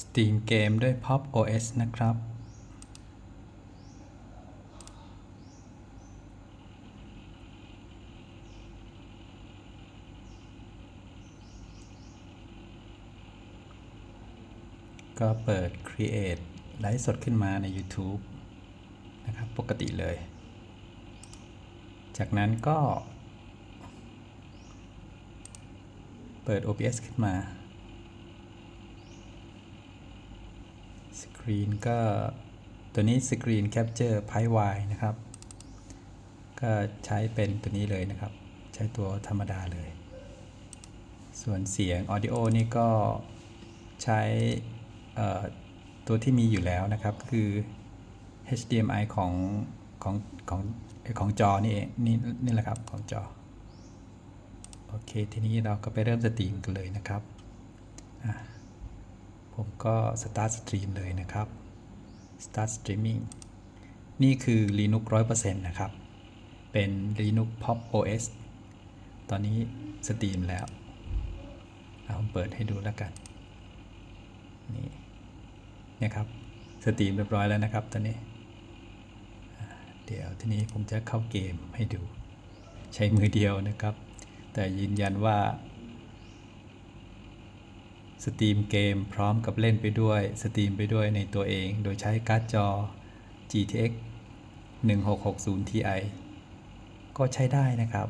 สตรีมเกมด้วย Pop OS นะครับ ก็เปิด Create ไลฟ์สดขึ้นมาใน YouTube นะครับ ปกติเลย จากนั้นก็ เปิด OBS ขึ้นมา สก รีนก็ตัวนี้ Screen Capture PyY นะครับ ก็ใช้เป็นตัวนี้เลยนะครับ ใช้ตัวธรรมดาเลย ส่วนเสียง Audio นี่ก็ใช้ตัวที่มีอยู่แล้วนะครับ คือ HDMI ของของของของจอนี่เองนี่นี่แหละครับของจอ โอเค ทีนี้เราก็ไปเริ่มสตรีมกันเลยนะครับอะ ผมก็ start stream เลยนะครับ start streaming นี่คือ Linux 100%นะครับ เป็น Linux Pop OS ตอนนี้สตรีมแล้วเอาเปิดให้ดูแล้วกัน นี่นี่ยครับ สตรีมเรียบร้อยแล้วนะครับตอนนี้ เดี๋ยวทีนี้ผมจะเข้าเกมให้ดู ใช้มือเดียวนะครับ แต่ยืนยันว่า สตรีมเกมพร้อมกับเล่นไปด้วยสตรีมไปด้วยในตัวเอง โดยใช้การ์ดจอ GTX 1660 Ti ก็ใช้ได้นะครับ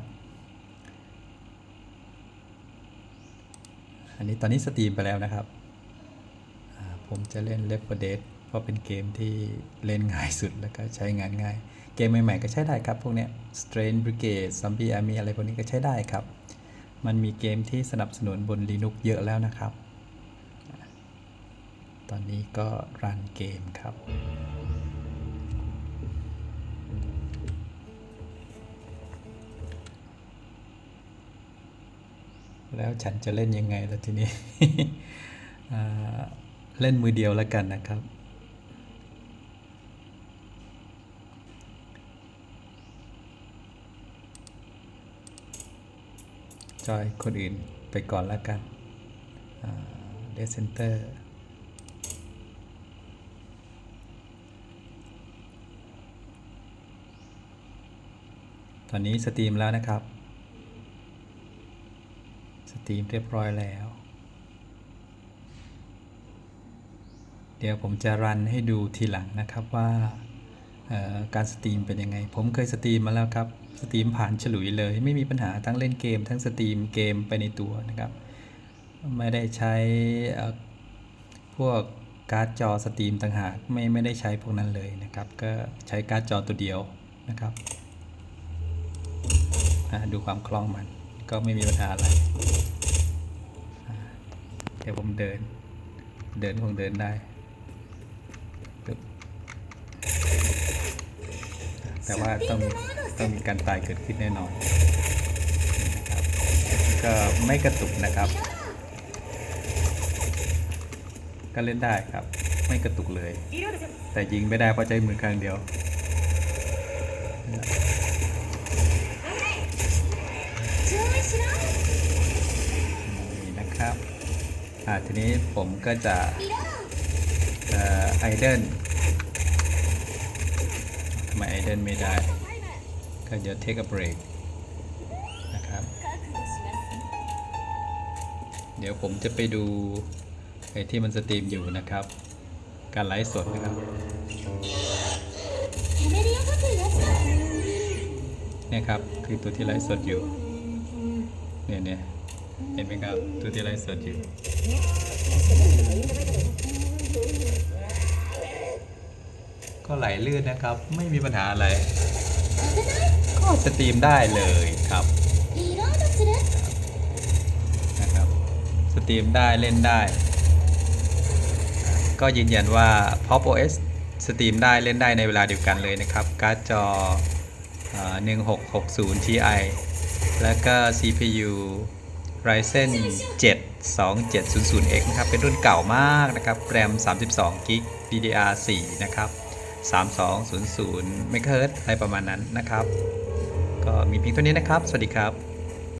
อันนี้ตอนนี้สตรีมไปแล้วนะครับ ผมจะเล่น Left 4 Dead เพราะเป็นเกมที่เล่นง่ายสุดแล้วก็ใช้งานง่าย เกมใหม่ๆก็ใช้ได้ครับ พวกเนี้ย Strain Brigade Zombie Army อะไรพวกนี้ก็ใช้ได้ครับ มันมีเกมที่สนับสนุนบน Linux เยอะแล้วนะครับ ตอนนี้ก็รันเกมครับ แล้วฉันจะเล่นยังไงล่ะทีนี้ เล่นมือเดียวแล้วกันนะครับจอยคนอื่นไปก่อนแล้วกันเดซเซนเตอร์ ตอนนี้สตรีมแล้วนะครับ สตรีมเรียบร้อยแล้ว เดี๋ยวผมจะรันให้ดูทีหลังนะครับว่าการสตรีมเป็นยังไง ผมเคยสตรีมมาแล้วครับ สตรีมผ่านฉลุยเลย ไม่มีปัญหาทั้งเล่นเกม ทั้งสตรีมเกมไปในตัวนะครับ ไม่ได้ใช้พวกการ์ดจอสตรีมต่างหากไม่ไม่ได้ใช้พวกนั้นเลยนะครับ ก็ใช้การ์ดจอตัวเดียวนะครับ ดูความคล่องมันก็ไม่มีปัญหาอะไรเดี๋ยวผมเดิน เดินคงเดินได้แต่ว่าต้องต้องมีการตายเกิดขึ้นแน่นอนนะครับก็ไม่กระตุกนะครับ ก็เล่นได้ครับ ไม่กระตุกเลย แต่ยิงไม่ได้เพราะใช้มือข้างเดียว นี่นะครับอ่าทีนี้ผมก็จะไอเดนทำไมไอเดนไม่ได้ ก็เดี๋ยว take a break นะครับ เดี๋ยวผมจะไปดูไอที่มันสตรีมอยู่นะครับ การไลฟ์สดนะครับเนี่ยครับ คือตัวที่ไลฟ์สดอยู่ เนี่ยเนี่ยเห็นไหมครับตัวที่ไลฟ์สดอยู่ก็ไหลลื่นนะครับ ไม่มีปัญหาอะไร ก็สตรีมได้เลยครับนะครับ สตรีมได้เล่นได้ ก็ยืนยันว่า Pop OS สตรีมได้เล่นได้ในเวลาเดียวกันเลยนะครับ การ์ดจออ่า1660 Ti แล้วก็ CPU Ryzen 7 2700X นะครับ เป็นรุ่นเก่ามากนะครับ แรม 32 g b DDR4 นะครับ 3200 MHz อะไรประมาณนั้นนะครับ ก็มีเพียงเท่านี้นะครับ สวัสดีครับ